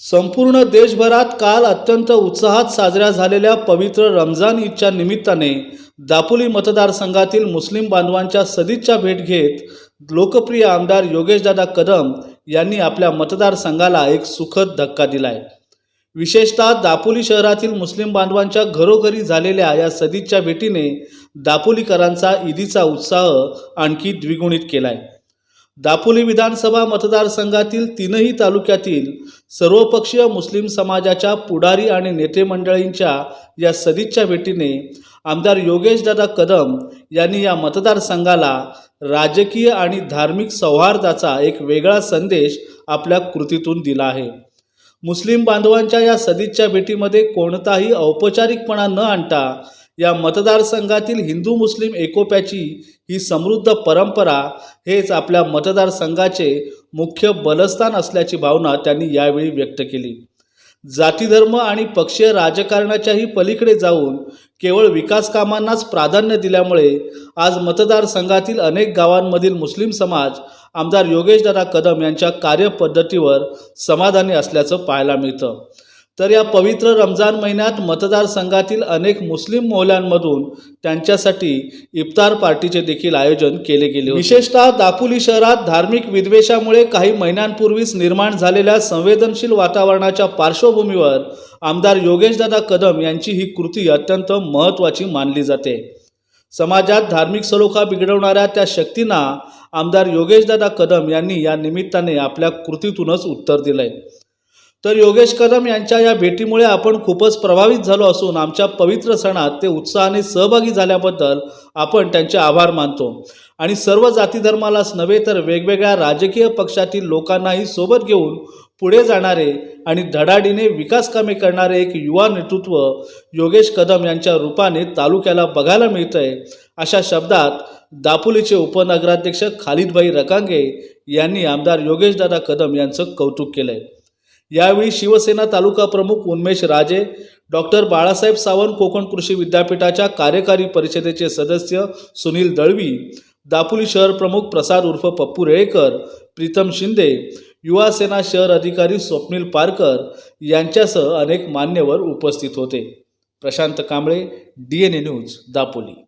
संपूर्ण देशभरात काल अत्यंत उत्साहात साजऱ्या झालेल्या पवित्र रमजान ईदच्या निमित्ताने दापोली मतदारसंघातील मुस्लिम बांधवांच्या सदिच्छा भेट घेत लोकप्रिय आमदार योगेशदादा कदम यांनी आपल्या मतदारसंघाला एक सुखद धक्का दिलाय. विशेषतः दापोली शहरातील मुस्लिम बांधवांच्या घरोघरी झालेल्या या सदिच्छा भेटीने दापोलीकरांचा ईदीचा उत्साह आणखी द्विगुणित केलाय. दापोली विधानसभा मतदारसंघातील तीनही तालुक्यातील सर्वपक्षीय मुस्लिम समाजाच्या पुढारी आणि नेते मंडळींच्या या सदिच्छा भेटीने आमदार योगेशदादा कदम यांनी या मतदारसंघाला राजकीय आणि धार्मिक सौहार्दाचा एक वेगळा संदेश आपल्या कृतीतून दिला आहे. मुस्लिम बांधवांच्या या सदिच्छा भेटीमध्ये कोणताही औपचारिकपणा न आणता या मतदारसंघातील हिंदू मुस्लिम एकोप्याची ही समृद्ध परंपरा हेच आपल्या मतदारसंघाचे मुख्य बलस्थान असल्याची भावना त्यांनी यावेळी व्यक्त केली. जातीधर्म आणि पक्षीय राजकारणाच्याही पलीकडे जाऊन केवळ विकास कामांनाच प्राधान्य दिल्यामुळे आज मतदारसंघातील अनेक गावांमधील मुस्लिम समाज आमदार योगेशदादा कदम यांच्या कार्यपद्धतीवर समाधानी असल्याचं पाहायला मिळतं. तर या पवित्र रमजान महिन्यात मतदारसंघातील अनेक मुस्लिम मोहल्यांमधून त्यांच्यासाठी इफ्तार पार्टीचे देखील आयोजन केले गेले विशेषतः दापोली शहरात धार्मिक विद्वेषामुळे काही महिन्यांपूर्वीच निर्माण झालेल्या संवेदनशील वातावरणाच्या पार्श्वभूमीवर आमदार योगेशदादा कदम यांची ही कृती अत्यंत महत्त्वाची मानली जाते. समाजात धार्मिक सलोखा बिघडवणाऱ्या त्या शक्तींना आमदार योगेशदादा कदम यांनी या निमित्ताने आपल्या कृतीतूनच उत्तर दिलंय. तर योगेश कदम यांच्या या भेटीमुळे आपण खूपच प्रभावित झालो असून आमच्या पवित्र सणात ते उत्साहाने सहभागी झाल्याबद्दल आपण त्यांचे आभार मानतो. आणि सर्व जातीधर्मालाच नव्हे तर वेगवेगळ्या राजकीय पक्षातील लोकांनाही सोबत घेऊन पुढे जाणारे आणि धडाडीने विकास कामे करणारे एक युवा नेतृत्व योगेश कदम यांच्या रूपाने तालुक्याला बघायला मिळतंय. अशा शब्दात दापोलीचे उपनगराध्यक्ष खालिदभाई रकांगे यांनी आमदार योगेशदादा कदम यांचं कौतुक केलंय. यावेळी शिवसेना तालुका प्रमुख उन्मेश राजे डॉक्टर बाळासाहेब सावंत कोकण कृषी विद्यापीठाच्या कार्यकारी परिषदेचे सदस्य सुनील दळवी दापोली शहर प्रमुख प्रसाद उर्फ पप्पू रेळेकर प्रीतम शिंदे युवा सेना शहर अधिकारी स्वप्नील पारकर यांच्यासह अनेक मान्यवर उपस्थित होते. Prashant Kamble D N A news Dapoli.